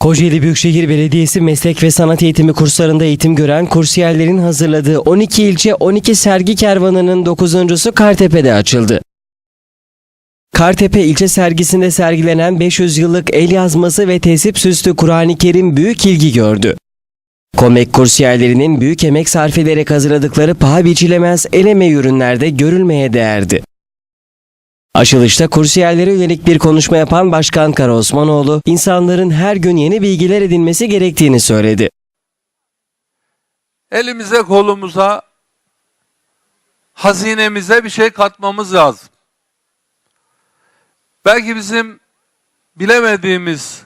Kocaeli Büyükşehir Belediyesi meslek ve sanat eğitimi kurslarında eğitim gören kursiyerlerin hazırladığı 12 ilçe 12 sergi kervanının 9.sü Kartepe'de açıldı. Kartepe ilçe sergisinde sergilenen 500 yıllık el yazması ve tesip süslü Kur'an-ı Kerim büyük ilgi gördü. Komek kursiyerlerinin büyük emek sarf ederek hazırladıkları paha biçilemez el emeği ürünlerde görülmeye değerdi. Açılışta kursiyerlere yönelik bir konuşma yapan Başkan Kara Osmanoğlu, insanların her gün yeni bilgiler edinmesi gerektiğini söyledi. elimize kolumuza hazinemize bir şey katmamız lazım. Belki bizim bilemediğimiz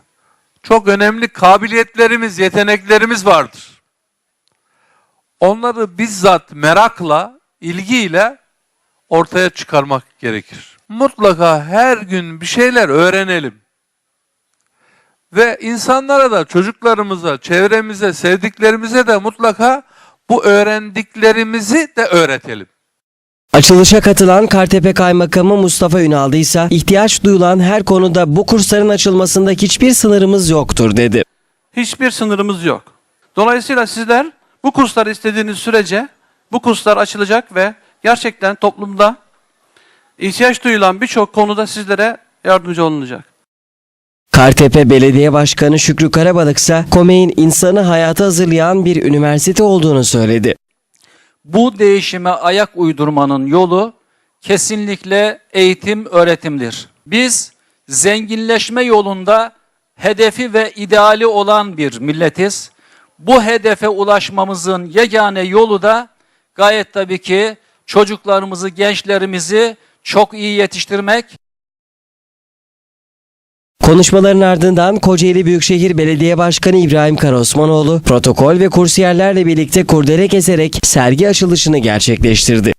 çok önemli kabiliyetlerimiz, yeteneklerimiz vardır. Onları bizzat merakla, ilgiyle ortaya çıkarmak gerekir. Mutlaka her gün bir şeyler öğrenelim. Ve insanlara da, çocuklarımıza, çevremize, sevdiklerimize de mutlaka bu öğrendiklerimizi de öğretelim. Açılışa katılan Kartepe Kaymakamı Mustafa Ünaldı ise ihtiyaç duyulan her konuda bu kursların açılmasında hiçbir sınırımız yoktur dedi. hiçbir sınırımız yok. Dolayısıyla sizler bu kursları istediğiniz sürece bu kurslar açılacak ve gerçekten toplumda ihtiyaç duyulan birçok konuda sizlere yardımcı olunacak. Kartepe Belediye Başkanı Şükrü Karabalık ise Komek'in insanı hayata hazırlayan bir üniversite olduğunu söyledi. Bu değişime ayak uydurmanın yolu kesinlikle eğitim öğretimdir. Biz zenginleşme yolunda hedefi ve ideali olan bir milletiz. Bu hedefe ulaşmamızın yegane yolu da gayet tabii ki çocuklarımızı, gençlerimizi çok iyi yetiştirmek, Konuşmaların ardından Kocaeli Büyükşehir Belediye Başkanı İbrahim Karaosmanoğlu protokol ve kursiyerlerle birlikte kurdele keserek sergi açılışını gerçekleştirdi.